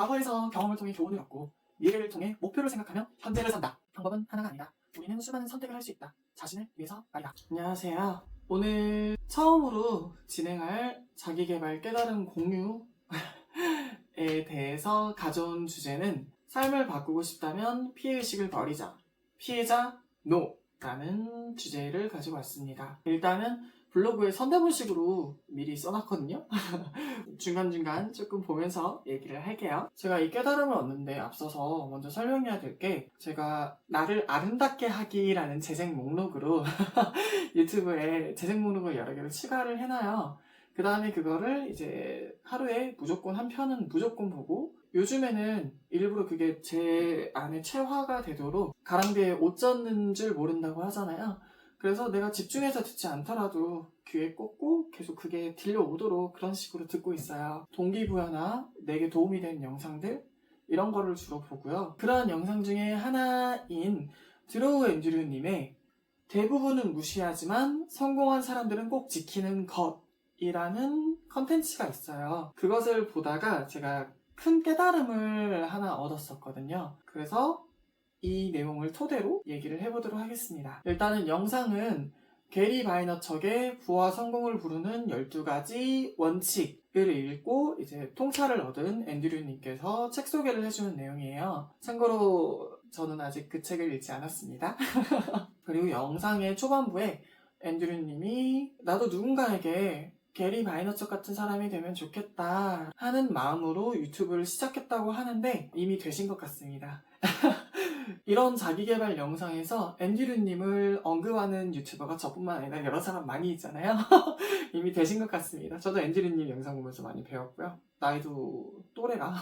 과거에서 경험을 통해 교훈을 얻고 미래를 통해 목표를 생각하며 현재를 산다. 방법은 하나가 아니다. 우리는 수많은 선택을 할 수 있다. 자신을 위해서 말이다. 안녕하세요. 오늘 처음으로 진행할 자기개발 깨달음 공유에 대해서 가져온 주제는 삶을 바꾸고 싶다면 피해의식을 버리자. 피해자 NO 라는 주제를 가지고 왔습니다. 일단은 블로그에 선대본식으로 미리 써놨거든요. 중간중간 조금 보면서 얘기를 할게요. 제가 이 깨달음을 얻는데 앞서서 먼저 설명해야 될 게 제가 나를 아름답게 하기라는 재생 목록으로 유튜브에 재생 목록을 여러 개를 추가를 해놔요. 그 다음에 그거를 이제 하루에 무조건 한 편은 무조건 보고 요즘에는 일부러 그게 제 안에 체화가 되도록 가랑비에 옷 젖는 줄 모른다고 하잖아요. 그래서 내가 집중해서 듣지 않더라도 귀에 꽂고 계속 그게 들려오도록 그런 식으로 듣고 있어요. 동기부여나 내게 도움이 되는 영상들 이런 거를 주로 보고요. 그러한 영상 중에 하나인 드로우 앤드류님의 대부분은 무시하지만 성공한 사람들은 꼭 지키는 것 이라는 컨텐츠가 있어요. 그것을 보다가 제가 큰 깨달음을 하나 얻었었거든요. 그래서 이 내용을 토대로 얘기를 해보도록 하겠습니다. 일단은 영상은 게리 바이너척의 부와 성공을 부르는 12가지 원칙을 읽고 이제 통찰을 얻은 앤드류님께서 책 소개를 해주는 내용이에요. 참고로 저는 아직 그 책을 읽지 않았습니다. 그리고 영상의 초반부에 앤드류님이 나도 누군가에게 게리 바이너척 같은 사람이 되면 좋겠다 하는 마음으로 유튜브를 시작했다고 하는데 이미 되신 것 같습니다. 이런 자기개발 영상에서 앤드류님을 언급하는 유튜버가 저뿐만 아니라 여러 사람 많이 있잖아요. 이미 되신 것 같습니다. 저도 앤드류님 영상 보면서 많이 배웠고요. 나이도 또래라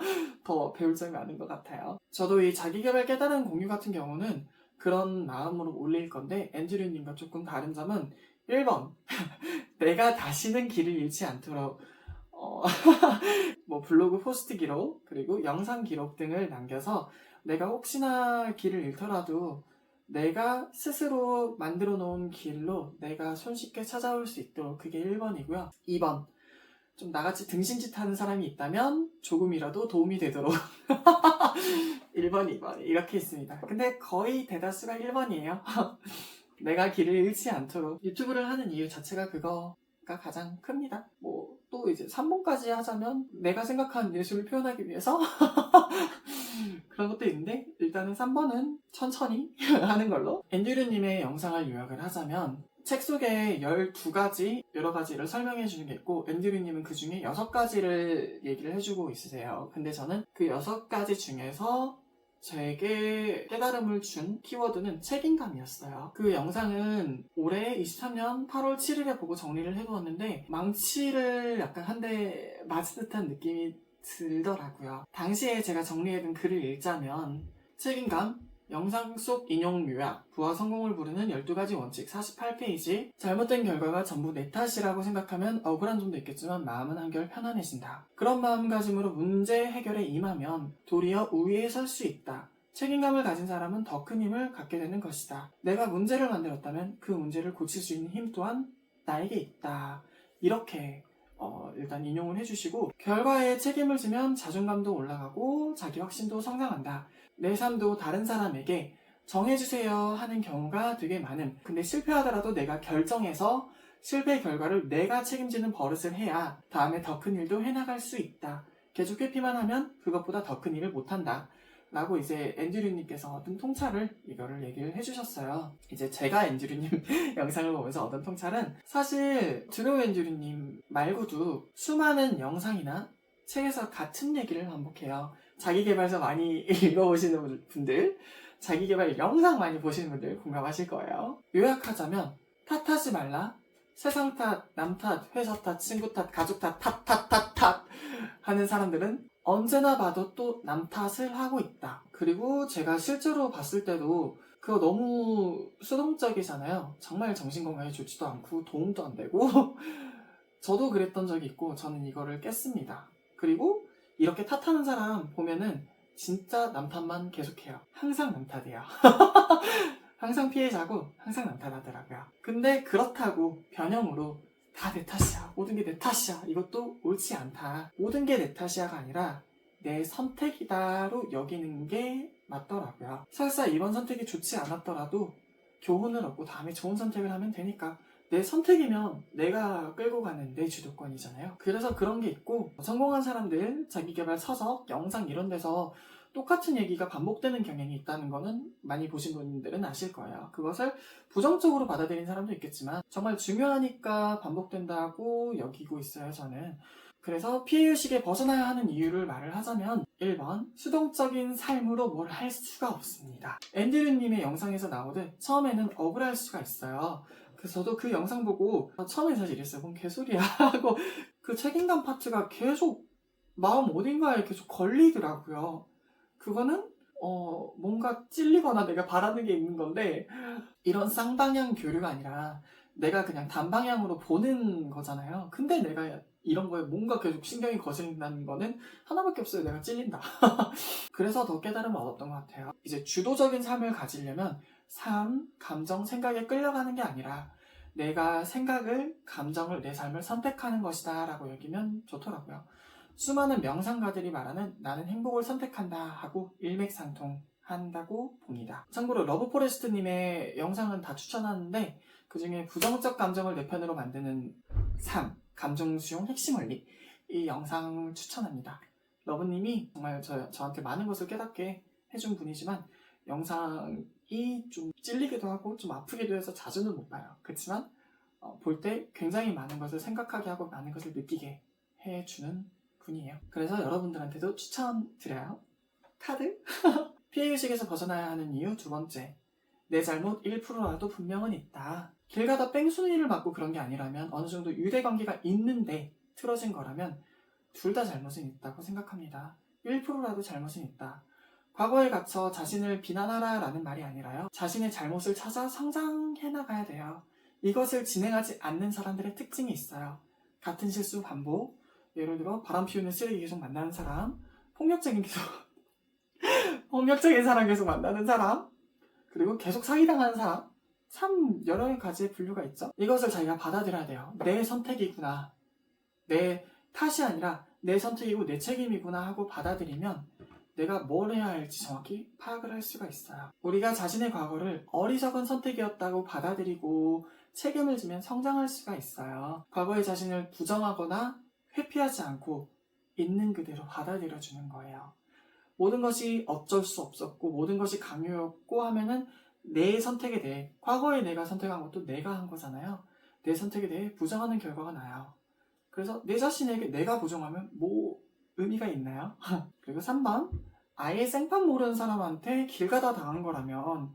더 배울 점이 많은 것 같아요. 저도 이 자기개발 깨달은 공유 같은 경우는 그런 마음으로 올릴 건데 앤드류님과 조금 다른 점은 1번 내가 다시는 길을 잃지 않도록 어, 뭐 블로그 포스트 기록 그리고 영상 기록 등을 남겨서 내가 혹시나 길을 잃더라도 내가 스스로 만들어 놓은 길로 내가 손쉽게 찾아올 수 있도록 그게 1번이고요. 2번 좀 나같이 등신짓 하는 사람이 있다면 조금이라도 도움이 되도록 1번, 2번 이렇게 있습니다. 근데 거의 대다수가 1번이에요. 내가 길을 잃지 않도록 유튜브를 하는 이유 자체가 그거가 가장 큽니다. 뭐 또 이제 3번까지 하자면 내가 생각하는 예술을 표현하기 위해서 그런 것도 있는데 일단은 3번은 천천히 하는 걸로 앤드류님의 영상을 요약을 하자면 책 속에 12가지 여러 가지를 설명해 주는 게 있고 앤드류님은 그 중에 6가지를 얘기를 해주고 있으세요. 근데 저는 그 6가지 중에서 제게 깨달음을 준 키워드는 책임감이었어요. 그 영상은 올해 23년 8월 7일에 보고 정리를 해두었는데 망치를 약간 한 대 맞은 듯한 느낌이 들더라고요. 당시에 제가 정리해둔 글을 읽자면 책임감, 영상 속 인용 요약, 부와 성공을 부르는 12가지 원칙 48페이지 잘못된 결과가 전부 내 탓이라고 생각하면 억울한 점도 있겠지만 마음은 한결 편안해진다. 그런 마음가짐으로 문제 해결에 임하면 도리어 우위에 설 수 있다. 책임감을 가진 사람은 더 큰 힘을 갖게 되는 것이다. 내가 문제를 만들었다면 그 문제를 고칠 수 있는 힘 또한 나에게 있다. 이렇게 어, 일단 인용을 해주시고 결과에 책임을 지면 자존감도 올라가고 자기 확신도 성장한다. 내 삶도 다른 사람에게 정해주세요 하는 경우가 되게 많음. 근데 실패하더라도 내가 결정해서 실패 결과를 내가 책임지는 버릇을 해야 다음에 더 큰 일도 해나갈 수 있다. 계속 회피만 하면 그것보다 더 큰 일을 못한다. 라고 이제 앤드류님께서 얻은 통찰을 이거를 얘기를 해주셨어요. 이제 제가 앤드류님 영상을 보면서 얻은 통찰은 사실 드로우 앤드류님 말고도 수많은 영상이나 책에서 같은 얘기를 반복해요. 자기개발서 많이 읽어보시는 분들, 자기개발 영상 많이 보시는 분들 공감하실 거예요. 요약하자면 탓하지 말라. 세상 탓, 남 탓, 회사 탓, 친구 탓, 가족 탓, 탓, 탓, 탓, 탓 하는 사람들은 언제나 봐도 또 남 탓을 하고 있다. 그리고 제가 실제로 봤을 때도 그거 너무 수동적이잖아요. 정말 정신건강에 좋지도 않고 도움도 안 되고 저도 그랬던 적이 있고 저는 이거를 깼습니다. 그리고 이렇게 탓하는 사람 보면은 진짜 남 탓만 계속해요. 항상 남 탓이에요. 항상 피해자고 항상 남 탓하더라고요. 근데 그렇다고 변형으로 다 내 탓이야. 모든 게 내 탓이야. 이것도 옳지 않다. 모든 게 내 탓이야가 아니라 내 선택이다로 여기는 게 맞더라고요. 설사 이번 선택이 좋지 않았더라도 교훈을 얻고 다음에 좋은 선택을 하면 되니까 내 선택이면 내가 끌고 가는 내 주도권이잖아요. 그래서 그런 게 있고 성공한 사람들 자기개발 서적, 영상 이런 데서 똑같은 얘기가 반복되는 경향이 있다는 거는 많이 보신 분들은 아실 거예요. 그것을 부정적으로 받아들인 사람도 있겠지만 정말 중요하니까 반복된다고 여기고 있어요, 저는. 그래서 피해의식에 벗어나야 하는 이유를 말을 하자면 1번 수동적인 삶으로 뭘 할 수가 없습니다. 앤드류님의 영상에서 나오듯 처음에는 억울할 수가 있어요. 그래서 저도 그 영상 보고 처음에 사실 이랬어요. 뭔 개소리야 하고 그 책임감 파트가 계속 마음 어딘가에 계속 걸리더라고요. 그거는 어 뭔가 찔리거나 내가 바라는 게 있는 건데 이런 쌍방향 교류가 아니라 내가 그냥 단방향으로 보는 거잖아요. 근데 내가 이런 거에 뭔가 계속 신경이 거슬린다는 거는 하나밖에 없어요. 내가 찔린다. 그래서 더 깨달음을 얻었던 것 같아요. 이제 주도적인 삶을 가지려면 삶, 감정, 생각에 끌려가는 게 아니라 내가 생각을, 감정을, 내 삶을 선택하는 것이다 라고 여기면 좋더라고요. 수많은 명상가들이 말하는 나는 행복을 선택한다 하고 일맥상통 한다고 봅니다. 참고로 러브포레스트님의 영상은 다 추천하는데 그 중에 부정적 감정을 내 편으로 만드는 삶, 감정 수용 핵심 원리 이 영상 추천합니다. 러브님이 정말 저, 저한테 많은 것을 깨닫게 해준 분이지만 영상이 좀 찔리기도 하고 좀 아프기도 해서 자주는 못 봐요. 그렇지만 볼때 굉장히 많은 것을 생각하게 하고 많은 것을 느끼게 해주는 분이에요. 그래서 여러분들한테도 추천드려요. 카드? 피해의식에서 벗어나야 하는 이유 두 번째. 내 잘못 1%라도 분명은 있다. 길 가다 뺑소니를 맞고 그런 게 아니라면 어느 정도 유대관계가 있는데 틀어진 거라면 둘 다 잘못은 있다고 생각합니다. 1%라도 잘못은 있다. 과거에 갇혀 자신을 비난하라 라는 말이 아니라요. 자신의 잘못을 찾아 성장해 나가야 돼요. 이것을 진행하지 않는 사람들의 특징이 있어요. 같은 실수 반복, 예를 들어 바람 피우는 쓰레기 계속 만나는 사람, 폭력적인 계속 폭력적인 사람 계속 만나는 사람, 그리고 계속 사기당하는 사람, 참 여러 가지의 분류가 있죠. 이것을 자기가 받아들여야 돼요. 내 선택이구나. 내 탓이 아니라 내 선택이고 내 책임이구나 하고 받아들이면 내가 뭘 해야 할지 정확히 파악을 할 수가 있어요. 우리가 자신의 과거를 어리석은 선택이었다고 받아들이고 책임을 지면 성장할 수가 있어요. 과거의 자신을 부정하거나 회피하지 않고 있는 그대로 받아들여 주는 거예요. 모든 것이 어쩔 수 없었고 모든 것이 강요였고 하면은 내 선택에 대해 과거에 내가 선택한 것도 내가 한 거잖아요. 내 선택에 대해 부정하는 결과가 나요. 그래서 내 자신에게 내가 부정하면 뭐 의미가 있나요? 그리고 3번 아예 생판 모르는 사람한테 길 가다 당한 거라면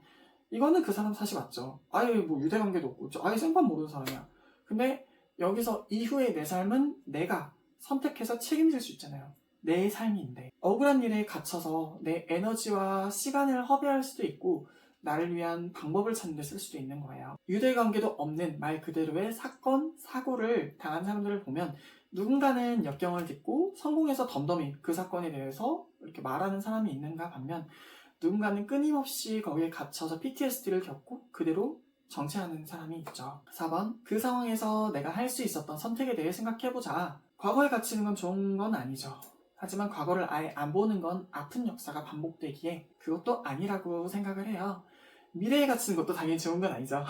이거는 그 사람 사실 맞죠. 아예 뭐 유대관계도 없고 저 아예 생판 모르는 사람이야. 근데 여기서 이후의 내 삶은 내가 선택해서 책임질 수 있잖아요. 내 삶인데 억울한 일에 갇혀서 내 에너지와 시간을 허비할 수도 있고 나를 위한 방법을 찾는 데 쓸 수도 있는 거예요. 유대관계도 없는 말 그대로의 사건, 사고를 당한 사람들을 보면 누군가는 역경을 딛고 성공해서 덤덤히 그 사건에 대해서 이렇게 말하는 사람이 있는가 반면 누군가는 끊임없이 거기에 갇혀서 PTSD를 겪고 그대로 정체하는 사람이 있죠. 4번. 그 상황에서 내가 할 수 있었던 선택에 대해 생각해보자. 과거에 갇히는 건 좋은 건 아니죠. 하지만 과거를 아예 안 보는 건 아픈 역사가 반복되기에 그것도 아니라고 생각을 해요. 미래에 갇히는 것도 당연히 좋은 건 아니죠.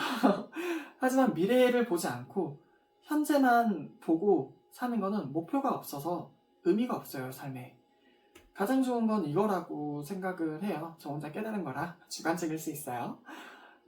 하지만 미래를 보지 않고 현재만 보고 사는 거는 목표가 없어서 의미가 없어요, 삶에. 가장 좋은 건 이거라고 생각을 해요. 저 혼자 깨달은 거라 주관적일 수 있어요.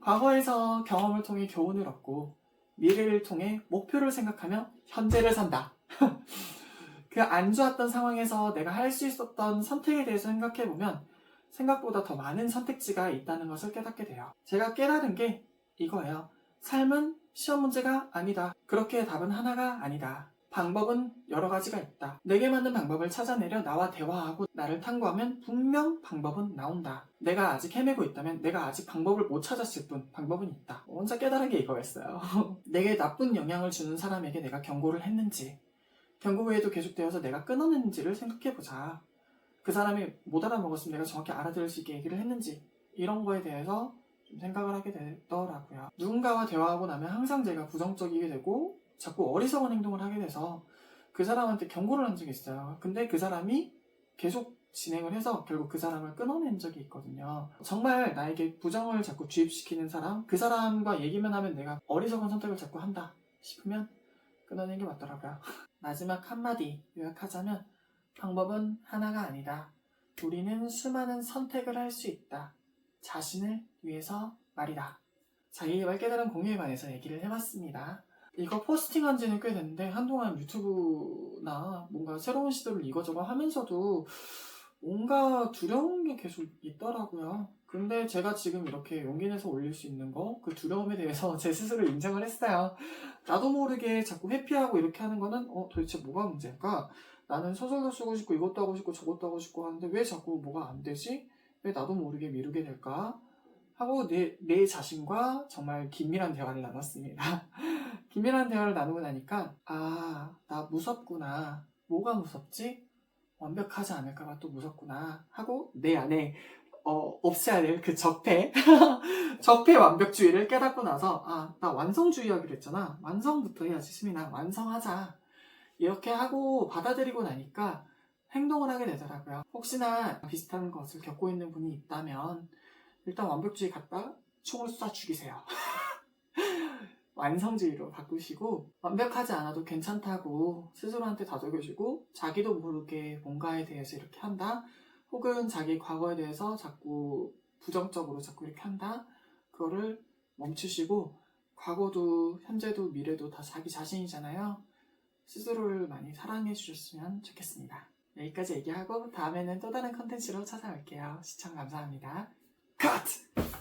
과거에서 경험을 통해 교훈을 얻고 미래를 통해 목표를 생각하며 현재를 산다. 그 안 좋았던 상황에서 내가 할 수 있었던 선택에 대해서 생각해보면 생각보다 더 많은 선택지가 있다는 것을 깨닫게 돼요. 제가 깨달은 게 이거예요. 삶은 시험 문제가 아니다. 그렇게 답은 하나가 아니다. 방법은 여러 가지가 있다. 내게 맞는 방법을 찾아내려 나와 대화하고 나를 탐구하면 분명 방법은 나온다. 내가 아직 헤매고 있다면 내가 아직 방법을 못 찾았을 뿐 방법은 있다. 혼자 깨달은 게 이거였어요. 내게 나쁜 영향을 주는 사람에게 내가 경고를 했는지 경고 후에도 계속되어서 내가 끊어냈는지를 생각해보자. 그 사람이 못 알아먹었으면 내가 정확히 알아들을 수 있게 얘기를 했는지 이런 거에 대해서 좀 생각을 하게 되더라고요. 누군가와 대화하고 나면 항상 제가 부정적이게 되고 자꾸 어리석은 행동을 하게 돼서 그 사람한테 경고를 한 적이 있어요. 근데 그 사람이 계속 진행을 해서 결국 그 사람을 끊어낸 적이 있거든요. 정말 나에게 부정을 자꾸 주입시키는 사람, 그 사람과 얘기만 하면 내가 어리석은 선택을 자꾸 한다 싶으면 끊어내는 게 맞더라고요. 마지막 한마디 요약하자면 방법은 하나가 아니다. 우리는 수많은 선택을 할 수 있다. 자신을 위해서 말이다. 자, 이 말 깨달은 공유에 관해서 얘기를 해봤습니다. 이거 포스팅한 지는 꽤 됐는데 한동안 유튜브나 뭔가 새로운 시도를 이거저거 하면서도 뭔가 두려운 게 계속 있더라고요. 근데 제가 지금 이렇게 용기 내서 올릴 수 있는 거, 그 두려움에 대해서 제 스스로 인정을 했어요. 나도 모르게 자꾸 회피하고 이렇게 하는 거는, 어, 도대체 뭐가 문제일까? 나는 소설도 쓰고 싶고, 이것도 하고 싶고, 저것도 하고 싶고 하는데, 왜 자꾸 뭐가 안 되지? 왜 나도 모르게 미루게 될까? 하고, 내, 내 자신과 정말 긴밀한 대화를 나눴습니다. 긴밀한 대화를 나누고 나니까, 아, 나 무섭구나. 뭐가 무섭지? 완벽하지 않을까봐 또 무섭구나. 하고 내 안에 어, 없애야 될 그 적폐 적폐 완벽주의를 깨닫고 나서 아 나 완성주의 하기로 했잖아. 완성부터 해야지 수민아. 완성하자. 이렇게 하고 받아들이고 나니까 행동을 하게 되더라고요. 혹시나 비슷한 것을 겪고 있는 분이 있다면 일단 완벽주의 갖다 총을 쏴 죽이세요 완성주의로 바꾸시고 완벽하지 않아도 괜찮다고 스스로한테 다독여주고 자기도 모르게 뭔가에 대해서 이렇게 한다. 혹은 자기 과거에 대해서 자꾸 부정적으로 자꾸 이렇게 한다. 그거를 멈추시고 과거도 현재도 미래도 다 자기 자신이잖아요. 스스로를 많이 사랑해 주셨으면 좋겠습니다. 여기까지 얘기하고 다음에는 또 다른 컨텐츠로 찾아올게요. 시청 감사합니다. 컷!